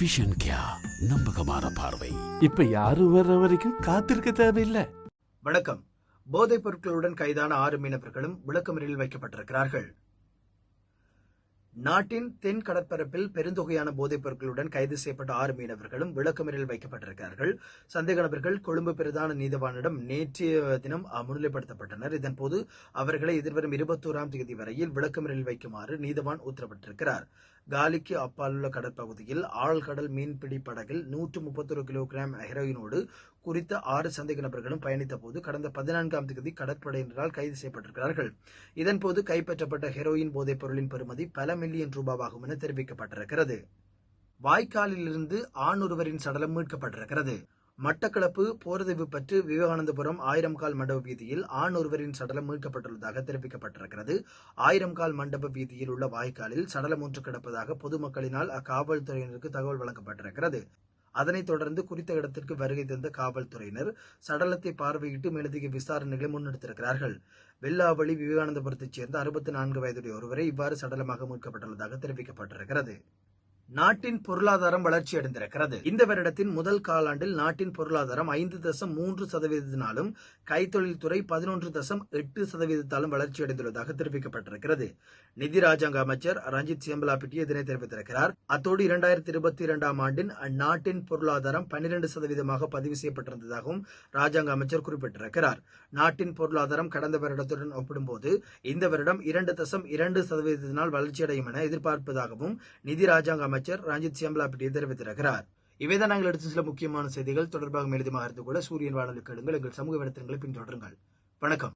Vision கியா நம்பகமான பார்வை. இப்ப யாரும் வர்ற வரைக்கும் காத்திருக்க தேவையில்லை. வணக்கம். போதைப் பொருட்களுடன் கைதான ஆறு மீனவர்களும் விளக்கமறியலில் வைக்கப்பட்டிருக்கிறார்கள். நாட்டின் தென் கடற்பரப்பில் பெருந்தொகையான போதைப் பொருட்களுடன் கைது செய்யப்பட்ட ஆறு மீனவர்களும் விளக்கமறியலில் வைக்கப்பட்டிருக்கிறார்கள். சந்தேக நபர்கள் கொழும்பு பிரதான நீதவானிடம் நேற்றைய தினம் முன்னிலைப்படுத்தப்பட்டனர் இதன்போது அவர்களை எதிர்வரும் இருபத்தோராம் தேதி வரையில் விளக்கமறியலில் வைக்குமாறு நீதவான் உத்தரவிட்டிருக்கிறார். காலிக்கு அப்பாலுள்ள கடற்பகுதியில் ஆழ்கடல் மீன்பிடி படகில் நூற்று முப்பத்தொரு கிலோகிராம் ஹெரோயினோடு குறித்த ஆறு சந்தேக நபர்களும் பயணித்த போது கடந்த பதினான்காம் தேதி கடற்படையினரால் கைது செய்யப்பட்டிருக்கிறார்கள். இதன்போது கைப்பற்றப்பட்ட ஹெரோயின் போதைப் பொருளின் பெறுமதி பல மில்லியன் ரூபாவாகும் என தெரிவிக்கப்பட்டிருக்கிறது. வாய்க்காலிலிருந்து ஆண் ஒருவரின் சடலம் மீட்கப்பட்டிருக்கிறது. மட்டக்களப்பு போரதீவு பற்று விவேகானந்தபுரம் ஆயிரம் கால் மண்டப வீதியில் ஆண் ஒருவரின் சடலம் மீட்கப்பட்டுள்ளதாக தெரிவிக்கப்பட்டிருக்கிறது. ஆயிரம் கால் மண்டப வீதியில் உள்ள வாய்க்காலில் சடலம் ஒன்று கிடப்பதாக பொதுமக்களினால் அக்காவல்துறையினருக்கு தகவல் வழங்கப்பட்டிருக்கிறது. அதனைத் தொடர்ந்து குறித்த இடத்திற்கு வருகை தந்த காவல்துறையினர் சடலத்தை பார்வையிட்டு மேலதிக விசாரணைகளை முன்னெடுத்திருக்கிறார்கள். வெள்ளாவளி விவேகானந்தபுரத்தைச் சேர்ந்த அறுபத்தி நான்கு வயதுடைய ஒருவரை இவ்வாறு சடலமாக மீட்கப்பட்டுள்ளதாக தெரிவிக்கப்பட்டிருக்கிறது. நாட்டின் பொருளாதாரம் வளர்ச்சி அடைந்திருக்கிறது. இந்த வருடத்தின் முதல் காலாண்டில் நாட்டின் பொருளாதாரம் ஐந்து தசம் மூன்று சதவீதத்தினாலும் கைத்தொழில் துறை பதினொன்று தசம் எட்டு சதவீதத்தாலும் வளர்ச்சி அடைந்துள்ளதாக தெரிவிக்கப்பட்டிருக்கிறது. நிதி ராஜாங்க அமைச்சர் ரஞ்சித் சியம்பலாபிட்டி இதனை தெரிவித்திருக்கிறார். அத்தோடு இரண்டாயிரத்தி இருபத்தி இரண்டாம் ஆண்டின் அந்நாட்டின் பொருளாதாரம் பன்னிரண்டு சதவீதமாக பதிவு செய்யப்பட்டிருந்ததாகவும் ராஜாங்க அமைச்சர் குறிப்பிட்டிருக்கிறார். நாட்டின் பொருளாதாரம் கடந்த வருடத்துடன் ஒப்பிடும்போது இந்த வருடம் இரண்டு தசம் இரண்டு சதவீதத்தினால் வளர்ச்சியடையும் என எதிர்பார்ப்பதாகவும் நிதி ராஜாங்க அமைச்சர் ரஞ்சித் சியம்பலாபிட்டி தெரிவித்திருக்கிறார். இவைதான் நாங்கள் எடுத்த சில முக்கியமான செய்திகள் தொடர்பாக மேலதிகமாக அறிந்து கூட சூரியன் வானொலி கேளுங்கள். எங்கள் சமூக வலைத்தளங்களை பின்தொடருங்கள். வணக்கம்.